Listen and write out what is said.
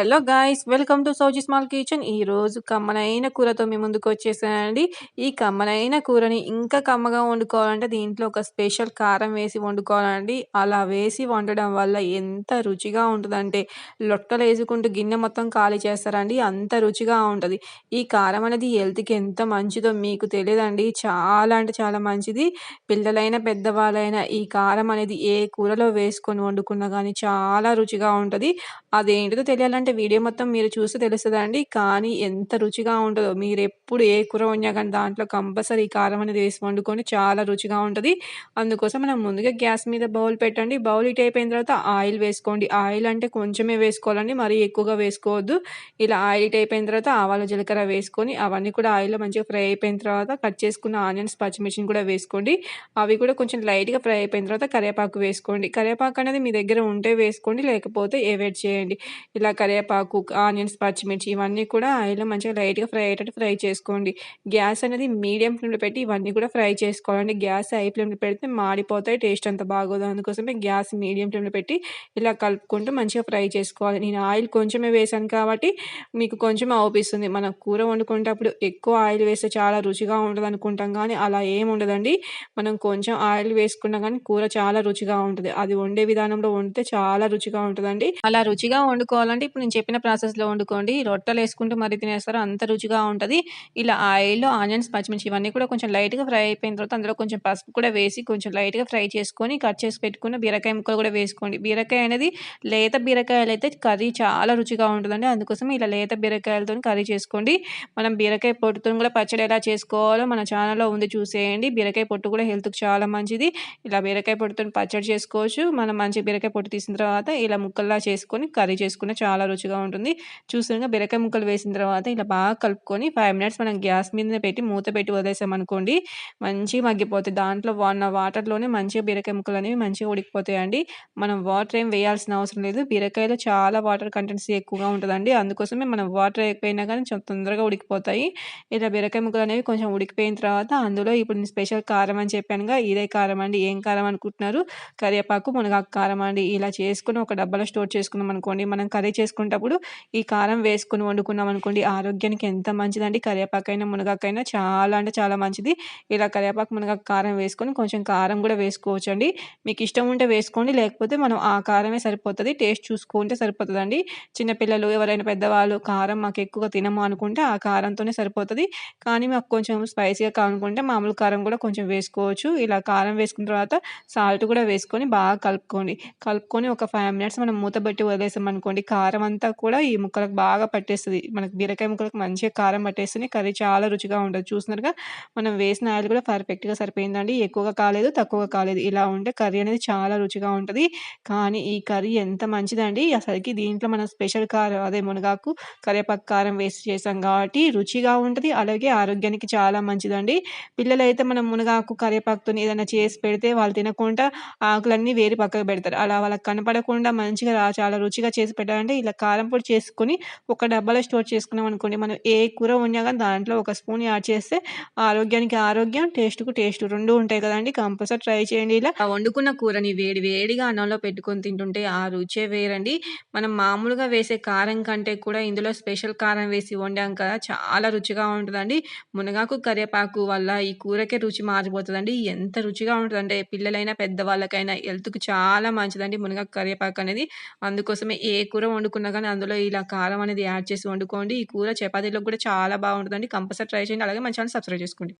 Hello guys welcome to Sowji small kitchen. ఈరోజు కమ్మనైన కూరతో మీ ముందుకు వచ్చేసానండి. ఈ కమ్మనైన కూరని ఇంకా కమ్మగా వండుకోవాలంటే దీంట్లో ఒక స్పెషల్ కారం వేసి వండుకోవాలండి. అలా వేసి వండడం వల్ల ఎంత రుచిగా ఉంటుందంటే లొట్టలు వేసుకుంటూ గిన్నె మొత్తం ఖాళీ చేస్తారండి అంత రుచిగా ఉంటుంది. ఈ కారం అనేది హెల్త్కి ఎంత మంచిదో మీకు తెలియదండి. చాలా అంటే చాలా మంచిది. పిల్లలైనా పెద్దవాళ్ళైనా ఈ కారం అనేది ఏ కూరలో వేసుకొని వండుకున్నా కానీ చాలా రుచిగా ఉంటుంది. అదేంటిదో తెలియాలంటే వీడియో మొత్తం మీరు చూస్తే తెలుస్తుందండి కానీ ఎంత రుచిగా ఉంటదో మీరెప్పుడు ఏ కూర వండినా కానీ దాంట్లో కంపల్సరీ కారం అనేది వేసి వండుకొని చాలా రుచిగా ఉంటుంది అందుకోసం మనం ముందుగా గ్యాస్ మీద బౌల్ పెట్టండి. బౌల్ ఇట్ అయిపోయిన తర్వాత ఆయిల్ వేసుకోండి. ఆయిల్ అంటే కొంచెమే వేసుకోవాలండి. మరీ ఎక్కువగా వేసుకోవద్దు. ఇలా ఆయిల్ ఇట్ అయిపోయిన తర్వాత ఆవాలు, జీలకర్ర వేసుకొని అవన్నీ కూడా ఆయిల్‌లో మంచిగా ఫ్రై అయిపోయిన తర్వాత కట్ చేసుకున్న ఆనియన్స్, పచ్చిమిర్చిని కూడా వేసుకోండి. అవి కూడా కొంచెం లైట్‌గా ఫ్రై అయిపోయిన తర్వాత కరివేపాకు వేసుకోండి. కరివేపాకు అనేది మీ దగ్గర ఉంటే వేసుకోండి. లేకపోతే అవాయిడ్ చేయండి. ఇలా కరివేపాకు, ఆనియన్స్, పచ్చిమిర్చి ఇవన్నీ కూడా ఆయిల్‌లో మంచిగా లైట్‌గా ఫ్రై అయ్యేటట్టు ఫ్రై చేసుకోండి. గ్యాస్ అనేది మీడియం ఫ్లేమ్‌లో పెట్టి ఇవన్నీ కూడా ఫ్రై చేసుకోవాలండి. గ్యాస్ హై ఫ్లేమ్‌లో పెడితే మాడిపోతాయి. టేస్ట్ అంత బాగోదు. అందుకోసమే గ్యాస్ మీడియం ఫ్లేమ్‌లో పెట్టి ఇలా కలుపుకుంటూ మంచిగా ఫ్రై చేసుకోవాలి. నేను ఆయిల్ కొంచెమే వేసాను కాబట్టి మీకు కొంచెం అవుపిస్తుంది. మనం కూర వండుకునేటప్పుడు ఎక్కువ ఆయిల్ వేస్తే చాలా రుచిగా ఉంటుంది అనుకుంటాం కానీ అలా ఏం ఉండదండి. మనం కొంచెం ఆయిల్ వేసుకున్నా కానీ కూర చాలా రుచిగా ఉంటుంది అది వండే విధానంలో వండితే చాలా రుచిగా ఉంటుందండి అలా రుచిగా వండుకోవాలంటే ఇప్పుడు నేను చెప్పిన ప్రాసెస్‌లో వండుకోండి. రొట్టెలేసుకుంటూ మరి తినేస్తారు. అంత రుచిగా ఉంటుంది ఇలా ఆయిల్‌లో ఆనియన్స్, పచ్చిమిర్చి ఇవన్నీ కూడా కొంచెం లైట్‌గా ఫ్రై అయిపోయిన తర్వాత అందులో కొంచెం పసుపు కూడా వేసి కొంచెం లైట్‌గా ఫ్రై చేసుకొని కట్ చేసి పెట్టుకున్న బీరకాయ ముక్కలు కూడా వేసుకోండి. బీరకాయ అనేది లేత బీరకాయలు అయితే కర్రీ చాలా రుచిగా ఉంటుందండి అందుకోసం ఇలా లేత బీరకాయలతోని కర్రీ చేసుకోండి. మనం బీరకాయ పొట్టుతో కూడా పచ్చడి ఎలా చేసుకోవాలో మన ఛానల్‌లో ఉంది చూసేయండి. బీరకాయ పొట్టు కూడా హెల్త్‌కి చాలా మంచిది. ఇలా బీరకాయ పొట్టుతోని పచ్చడి చేసుకోవచ్చు. మనం మంచి బీరకాయ పొట్టు తీసిన తర్వాత ఇలా ముక్కల్లా చేసుకొని కర్రీ చేసుకున్న చాలా రుచిగా ఉంటుంది. చూసారుగా బీరకాయ ముక్కలు వేసిన తర్వాత ఇలా బాగా కలుపుకొని ఫైవ్ మినిట్స్ మనం గ్యాస్ మీదనే పెట్టి మూత పెట్టి వదిలేసామనుకోండి మంచిగా మగ్గిపోతాయి. దాంట్లో ఉన్న వాటర్‌లోనే మంచిగా బీరకాయ ముక్కలు అనేవి మంచిగా ఉడికిపోతాయండి. మనం వాటర్ ఏం వేయాల్సిన అవసరం లేదు. బీరకాయలో చాలా వాటర్ కంటెంట్స్ ఎక్కువగా ఉంటుందండి అందుకోసమే మనం వాటర్ వేయకపోయినా కానీ చాలా తొందరగా ఉడికిపోతాయి. ఇలా బీరకాయ ముక్కలు అనేవి కొంచెం ఉడికిపోయిన తర్వాత అందులో ఇప్పుడు స్పెషల్ కారం అని చెప్పానుగా ఇదే కారం అండి. ఏం కారం అనుకుంటున్నారు? కరివేపాకు, మునగాకు కారం అండి. ఇలా చేసుకుని ఒక డబ్బాలో స్టోర్ చేసుకున్నాం అనుకోండి మనం కర్రీ చేసుకునేటప్పుడు ఈ కారం వేసుకొని వండుకున్నాం అనుకోండి ఆరోగ్యానికి ఎంత మంచిదండి. కరివేపాకైనా, మునగాకైనా చాలా అంటే చాలా మంచిది. ఇలా కరివేపాకు, మునగాకు కారం వేసుకొని కొంచెం కారం కూడా వేసుకోవచ్చండి. మీకు ఇష్టం ఉంటే వేసుకోండి. లేకపోతే మనం ఆ కారమే సరిపోతుంది టేస్ట్ చూసుకుంటే సరిపోతుందండి చిన్నపిల్లలు ఎవరైనా పెద్దవాళ్ళు కారం మాకు ఎక్కువగా తినము అనుకుంటే ఆ కారంతోనే సరిపోతుంది కానీ మాకు కొంచెం స్పైసీగా కావాలనుకుంటే మామూలు కారం కూడా కొంచెం వేసుకోవచ్చు. ఇలా కారం వేసుకున్న తర్వాత సాల్ట్ కూడా వేసుకొని బాగా కలుపుకోండి. కలుపుకొని ఒక ఫైవ్ మినిట్స్ మనం మూత పెట్టి వదిలేసామనుకోండి కారం అంతా కూడా ఈ ముక్కలకు బాగా పట్టేస్తుంది మనకు బీరకాయ ముక్కలకు మంచిగా కారం పట్టేస్తుంది కర్రీ చాలా రుచిగా ఉంటుంది చూస్తున్నారుగా మనం వేసిన ఆయిల్ కూడా పర్ఫెక్ట్‌గా సరిపోయిందండి. ఎక్కువగా కాలేదు, తక్కువగా కాలేదు. ఇలా ఉంటే కర్రీ అనేది చాలా రుచిగా ఉంటుంది కానీ ఈ కర్రీ ఎంత మంచిదండి అసలుకి దీంట్లో మనం స్పెషల్ కారం అదే మునగాకు, కరివేపాకు కారం వేసి చేసాం కాబట్టి రుచిగా ఉంటుంది అలాగే ఆరోగ్యానికి చాలా మంచిదండి. పిల్లలైతే మనం మునగాకు, కరివేపాకుతోని ఏదైనా చేసి పెడితే వాళ్ళు తినకుండా ఆకులన్నీ వేరే పక్కకు పెడతారు. అలా వాళ్ళకి కనపడకుండా మంచిగా చాలా రుచిగా చేసి పెట్టాలంటే ఇలా కారం పొడి చేసుకొని ఒక డబ్బాలో స్టోర్ చేసుకున్నాం అనుకోండి మనం ఏ కూర వండినా కానీ దాంట్లో ఒక స్పూన్ యాడ్ చేస్తే ఆరోగ్యానికి ఆరోగ్యం, టేస్ట్‌కు టేస్ట్ రెండు ఉంటాయి కదండి కంపల్సరీ ట్రై చేయండి ఇలా. వండుకున్న కూరని వేడి వేడిగా అన్నంలో పెట్టుకొని తింటుంటే ఆ రుచే వేరండి. మనం మామూలుగా వేసే కారం కంటే కూడా ఇందులో స్పెషల్ కారం వేసి వండాం కదా చాలా రుచిగా ఉంటుందండి మునగాకు, కరివేపాకు వల్ల ఈ కూరకే రుచి మారిపోతుందండి ఎంత రుచిగా ఉంటుందంటే పిల్లలైనా, పెద్దవాళ్ళకైనా హెల్త్‌కి చాలా మంచిదండి మునగాకు, కరివేపాకు అనేది. అందుకోసమే ఏ కూర వండుకున్న కానీ అందులో ఇలా కారం అనేది యాడ్ చేసి వండుకోండి. ఈ కూర చపాతీలోకి కూడా చాలా బాగుంటుందండి కంపల్సరీ ట్రై చేయండి. అలాగే మన ఛానెల్ సబ్స్క్రైబ్ చేసుకోండి.